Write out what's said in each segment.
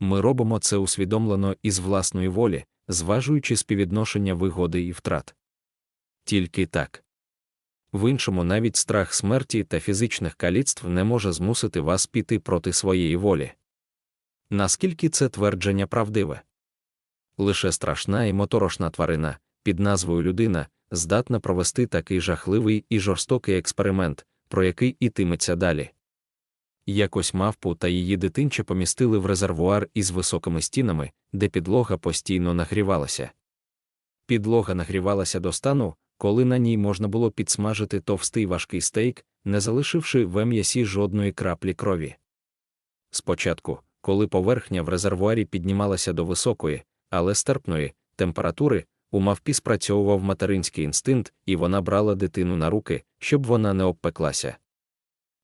Ми робимо це усвідомлено і з власної волі, зважуючи співвідношення вигоди і втрат. Тільки так. В іншому навіть страх смерті та фізичних каліцтв не може змусити вас піти проти своєї волі. Наскільки це твердження правдиве? Лише страшна і моторошна тварина, під назвою людина, здатна провести такий жахливий і жорстокий експеримент, про який ітиметься далі. Якось мавпу та її дитинче помістили в резервуар із високими стінами, де підлога постійно нагрівалася. Підлога нагрівалася до стану, коли на ній можна було підсмажити товстий важкий стейк, не залишивши в м'ясі жодної краплі крові. Спочатку, коли поверхня в резервуарі піднімалася до високої, але стерпної температури, у мавпі спрацьовував материнський інстинкт, і вона брала дитину на руки, щоб вона не обпеклася.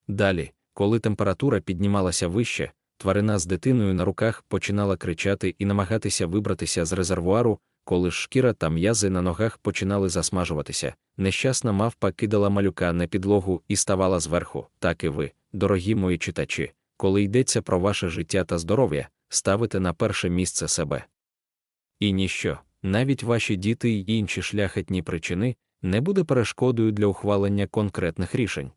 Далі, коли температура піднімалася вище, тварина з дитиною на руках починала кричати і намагатися вибратися з резервуару, коли ж шкіра та м'язи на ногах починали засмажуватися, нещасна мавпа кидала малюка на підлогу і ставала зверху, так і ви, дорогі мої читачі, коли йдеться про ваше життя та здоров'я, ставите на перше місце себе. І ніщо, навіть ваші діти й інші шляхетні причини, не буде перешкодою для ухвалення конкретних рішень.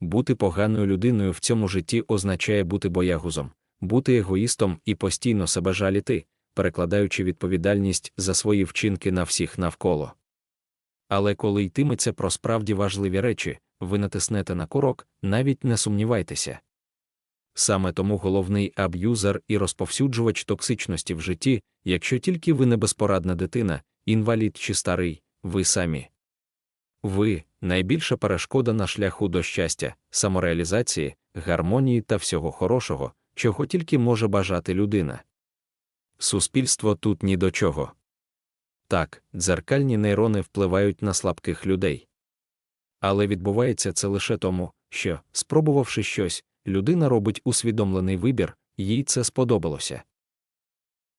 Бути поганою людиною в цьому житті означає бути боягузом, бути егоїстом і постійно себе жаліти, перекладаючи відповідальність за свої вчинки на всіх навколо. Але коли йтиметься про справді важливі речі, ви натиснете на курок, навіть не сумнівайтеся. Саме тому головний аб'юзер і розповсюджувач токсичності в житті, якщо тільки ви не безпорадна дитина, інвалід чи старий, ви самі. Ви найбільша перешкода на шляху до щастя, самореалізації, гармонії та всього хорошого, чого тільки може бажати людина. Суспільство тут ні до чого. Так, дзеркальні нейрони впливають на слабких людей. Але відбувається це лише тому, що, спробувавши щось, людина робить усвідомлений вибір, їй це сподобалося.